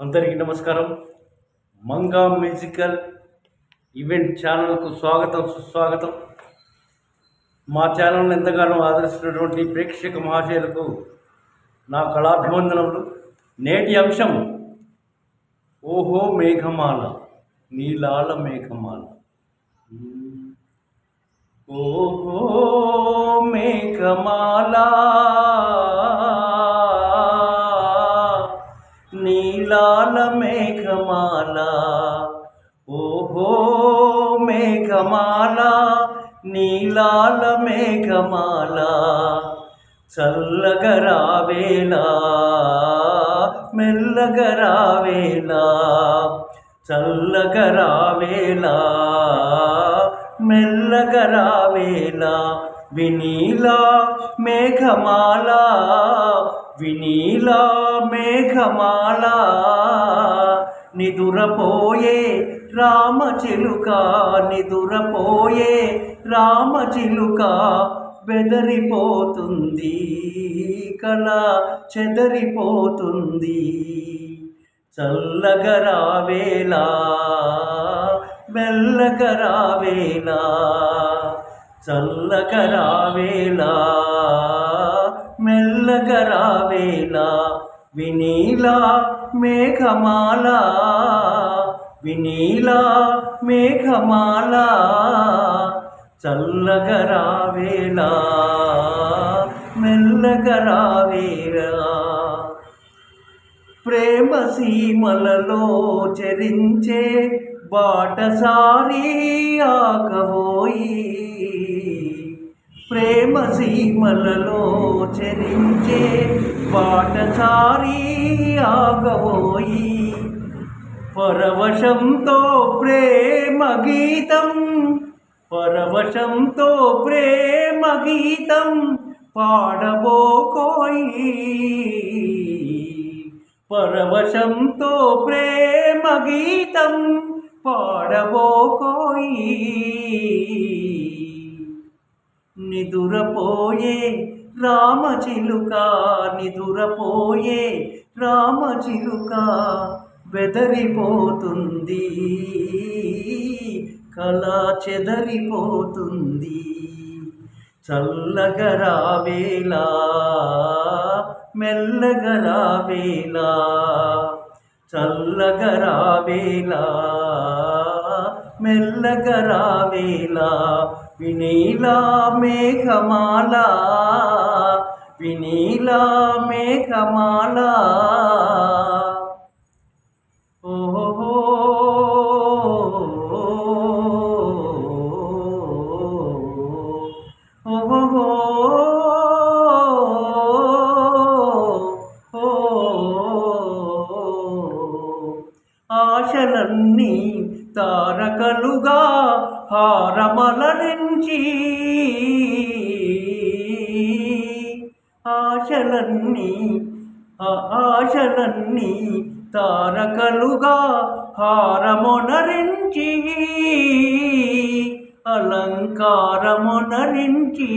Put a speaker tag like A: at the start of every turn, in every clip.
A: అందరికీ నమస్కారం. Manga musical event ఛానల్కు స్వాగతం సుస్వాగతం. మా ఛానల్ని ఎంతగానో ఆదరిస్తున్నటువంటి ప్రేక్షక మహాశయులకు నా కళాభివందనములు. నేటి అంశం ఓహో మేఘమాల నీలాల మేఘమాల. ఓహో మేఘమాల. నీలాల మేఘమాల. ఓహో మేఘమాల నీలాల మేఘమాల. చల్లగరావేలా మెల్లగరావేలా చల్లగరావేలా మెల్లగరావేలా వినీలా మేఘమాల వినీలా మేఘమాల నిదురపోయే రామ చిలుక నిదురపోయే రామ చిలుక బెదరిపోతుంది కళ చెదరిపోతుంది. చల్లగరావేలా మెల్లగరావేలా చల్లగరావేలా మెల్లగరావేలా వినీలా మేఘమాల వినీలా మేఘమాల చల్లగరావేలా మెల్లగరావేలా ప్రేమ సీమలలో చరించే బాటసారి ఆకబోయి ప్రేమ సీమలలో చరించే బాటసారి ఆగబోయి పరవశంతో ప్రేమ గీతం పరవశంతో ప్రేమ గీతం పాడబోకోయి. పరవశంతో ప్రేమ గీతం పాడబోకోయి. నిదురపోయే రామచిలుక నిదురపోయే రామచిలుక బెదరిపోతుంది. కళ చెదరిపోతుంది. చల్లగరావేలా మెల్లగరావేలా చల్లగరావేలా మెల్లగరావేలా వినీలా మేఘమాల వినీలా మేఘమాల. ఓహో ఓహో కలుగా హారమలరించి ఆశలన్నీ ఆశలన్నీ తారకలుగా హారమునరించి అలంకారమునరించి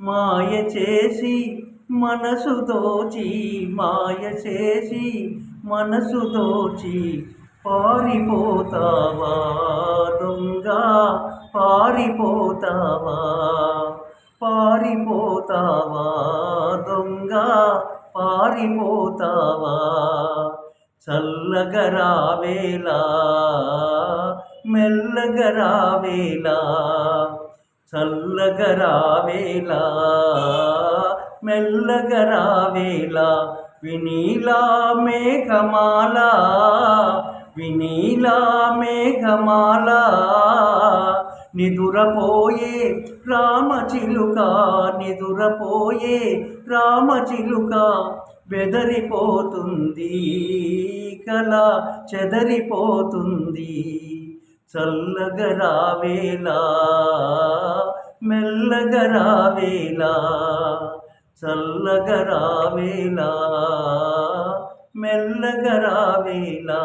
A: మాయ చేసి మనసు దోచి మాయ చేసి మనసు దోచి పారిపోతావా దొంగ? పారిపోతావా? పారిపోతావా దొంగ? పారిపోతావా? చల్లగరావేలా మెల్లగరావేలా చల్లగరావేలా మెల్లగరావేలా వినీలా మేఘమాలా? వినీలా మేఘమాల నిదురపోయే రామచిలుక నిదురపోయే రామచిలుక బెదరిపోతుంది కల చెదరిపోతుంది చల్లగరావేలా మెల్లగరావేలా చల్లగరావేలా మెల్లగరావేలా